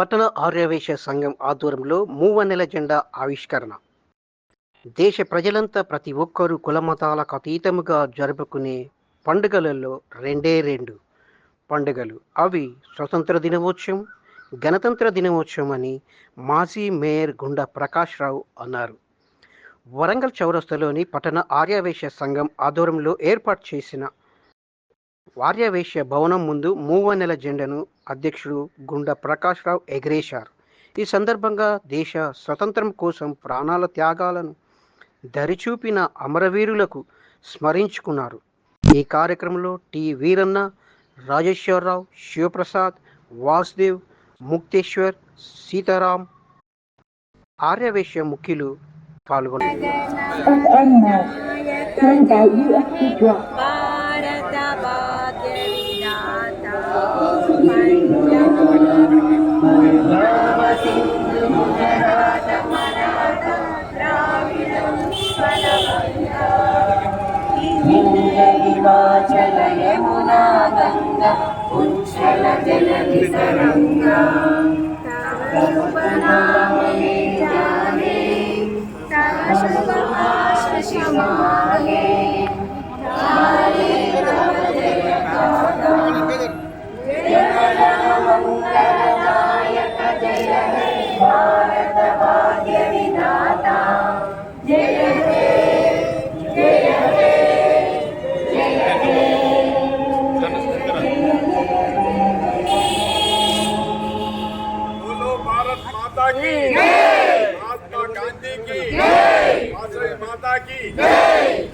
పట్టణ ఆర్యవేశ సంఘం ఆధ్వర్యంలో మూవన్నెల జెండా ఆవిష్కరణ. దేశ ప్రజలంతా ప్రతి ఒక్కరూ కులమతాలకు అతీతముగా జరుపుకునే పండుగలలో రెండే రెండు పండుగలు. అవి స్వతంత్ర దినోత్సవం గణతంత్ర దినోత్సవం అని మాజీ మేయర్ గుండా ప్రకాష్ రావు అన్నారు. వరంగల్ చౌరస్తలోని పట్టణ ఆర్యవేశ సంఘం ఆధ్వర్యంలో ఏర్పాటు చేసిన వార్యవేశ్య భవనం ముందు మూవనెల జెండను అధ్యక్షుడు గుండా ప్రకాష్ రావు ఎగరేశారు ఈ సందర్భంగా దేశ స్వతంత్రం కోసం ప్రాణాల త్యాగాలను దరిచూపిన అమరవీరులకు స్మరించుకున్నారు ఈ కార్యక్రమంలో టి వీరన్న రాజేశ్వరరావు శివప్రసాద్ వాసుదేవ్ ముక్తేశ్వర్ సీతారాం ఆర్యవేశ్య ముఖ్యులు పాల్గొన్నారు హిమాచల యమునా గంగా ఉచ్చల జల సరంగా की महात्मा गांधी की वासवी माता की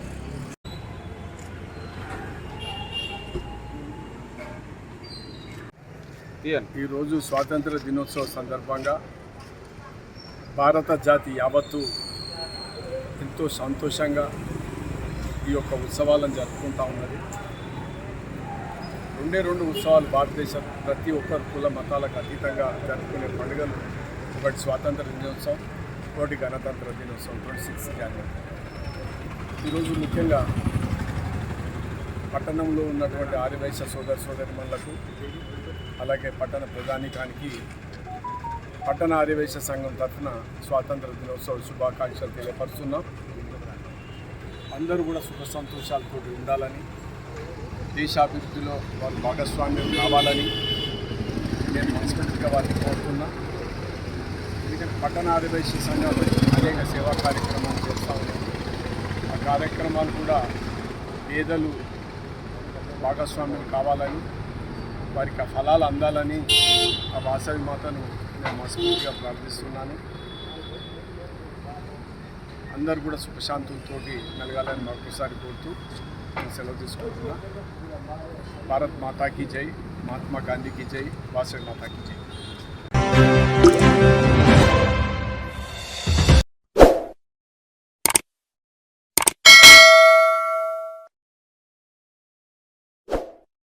ఈరోజు స్వాతంత్ర దినోత్సవ సందర్భంగా భారత జాతి యావత్తు ఎంతో సంతోషంగా ఈ యొక్క ఉత్సవాలను జరుపుకుంటా ఉన్నది రెండే రెండు ఉత్సవాలు భారతదేశం ప్రతి ఒక్కరు కుల మతాలకు అతీతంగా జరుపుకునే పండుగలు ఒకటి స్వాతంత్ర దినోత్సవం ఒకటి గణతంత్ర దినోత్సవం ట్వంటీ సిక్స్ జనవరి ఈరోజు ముఖ్యంగా పట్టణంలో ఉన్నటువంటి ఆర్యవైశ్య సోదర సోదరిమణులకు అలాగే పట్టణ ప్రధానికానికి పట్టణ ఆర్యవైశ్య సంఘం తరఫున స్వాతంత్ర దినోత్సవ శుభాకాంక్షలు తెలియపరుస్తున్నాం. అందరూ కూడా సుఖ సంతోషాలతో ఉండాలని దేశాభివృద్ధిలో వారు భాగస్వామ్యం కావాలని నేను మనస్ఫూర్తిగా వారిని కోరుతున్నా. ఎందుకంటే పట్టణ ఆదివాసీ సంఘం అనేక సేవా కార్యక్రమాలు చేస్తూ ఉన్నాయి ఆ కార్యక్రమాలు కూడా పేదలు భాగస్వాములు కావాలని వారికి ఆ ఫలాలు అందాలని ఆ వాసవి మాతను నేను మనస్ఫూర్తిగా ప్రార్థిస్తున్నాను. అందరు కూడా సుఖశాంతులతో మెలగాలని మరొకసారి కోరుతూ నేను సెలవు తీసుకుంటున్నా. భారత్ మాతాకి జై మహాత్మా గాంధీకి జై వాసవి మాతాకి జై.